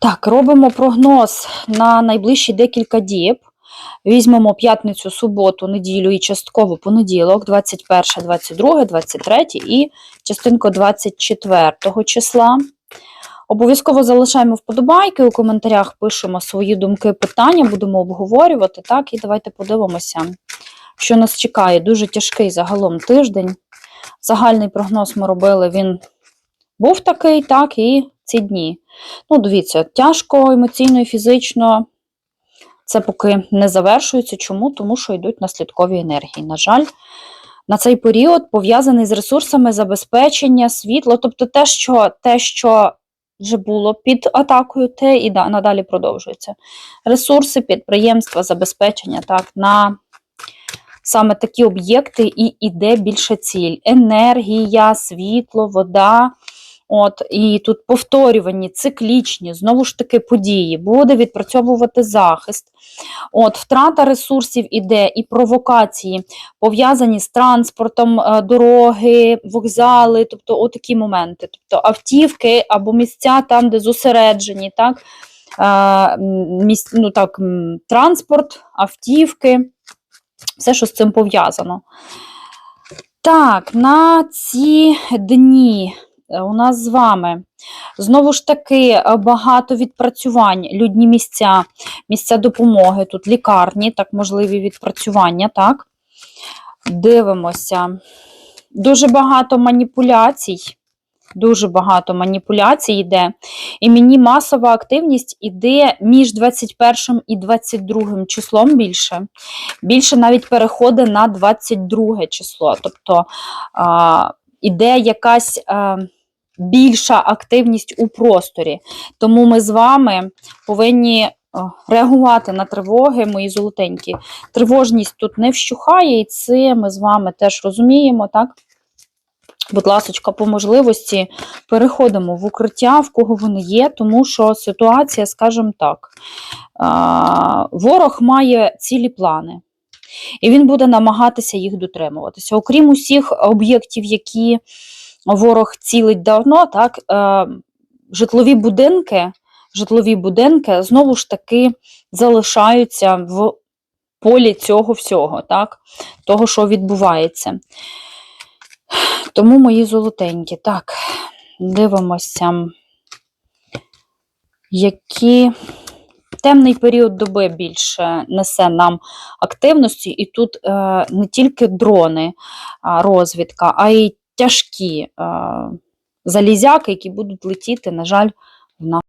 Так, робимо прогноз на найближчі декілька діб. Візьмемо п'ятницю, суботу, неділю і частково понеділок, 21, 22, 23 і частинку 24 числа. Обов'язково залишаємо вподобайки, у коментарях пишемо свої думки, питання, будемо обговорювати. Так, і давайте подивимося, що нас чекає. Дуже тяжкий загалом тиждень. Загальний прогноз ми робили, він був такий, так, і ці дні. Ну, дивіться, тяжко емоційно і фізично. Це поки не завершується. Чому? Тому що йдуть наслідкові енергії. На жаль, на цей період пов'язаний з ресурсами забезпечення, світла, тобто те, що те, що вже було під атакою, те і надалі продовжується. Ресурси, підприємства, забезпечення, так, на саме такі об'єкти і іде більше ціль. Енергія, світло, вода. От, І тут повторювані, циклічні, знову ж таки, події, буде відпрацьовувати захист. От, Втрата ресурсів іде і провокації, пов'язані з транспортом, е, дороги, вокзали, тобто отакі моменти. Тобто автівки або місця там, де зосереджені, так, е, ну, так, транспорт, автівки, все, що з цим пов'язано. Так, на ці дні. Е, у нас з вами. Знову ж таки, е, багато відпрацювань, людні місця, місця допомоги, тут лікарні, так, можливі відпрацювання, так? Дивимося. Дуже багато маніпуляцій. Дуже багато маніпуляцій йде. І мені масова активність іде між 21 і 22 числом більше. Більше навіть переходить на 22 число. Тобто а, іде якась. А, більша активність у просторі. Тому ми з вами повинні реагувати на тривоги, мої золотенькі. Тривожність тут не вщухає, і це ми з вами теж розуміємо, так? Будь ласка, по можливості переходимо в укриття, в кого вони є, тому що ситуація, скажімо так, ворог має цілі плани. І він буде намагатися їх дотримуватися. Окрім усіх об'єктів, які ворог цілить давно, так, е, житлові будинки, житлові будинки знову ж таки залишаються в полі цього всього, так, того, що відбувається. Тому мої золотенькі. Так, дивимося, які. Темний період доби більше несе нам активності, і тут е, не тільки дрони, розвідка, а й тяжкі е, залізяки, які будуть летіти, на жаль, в нас.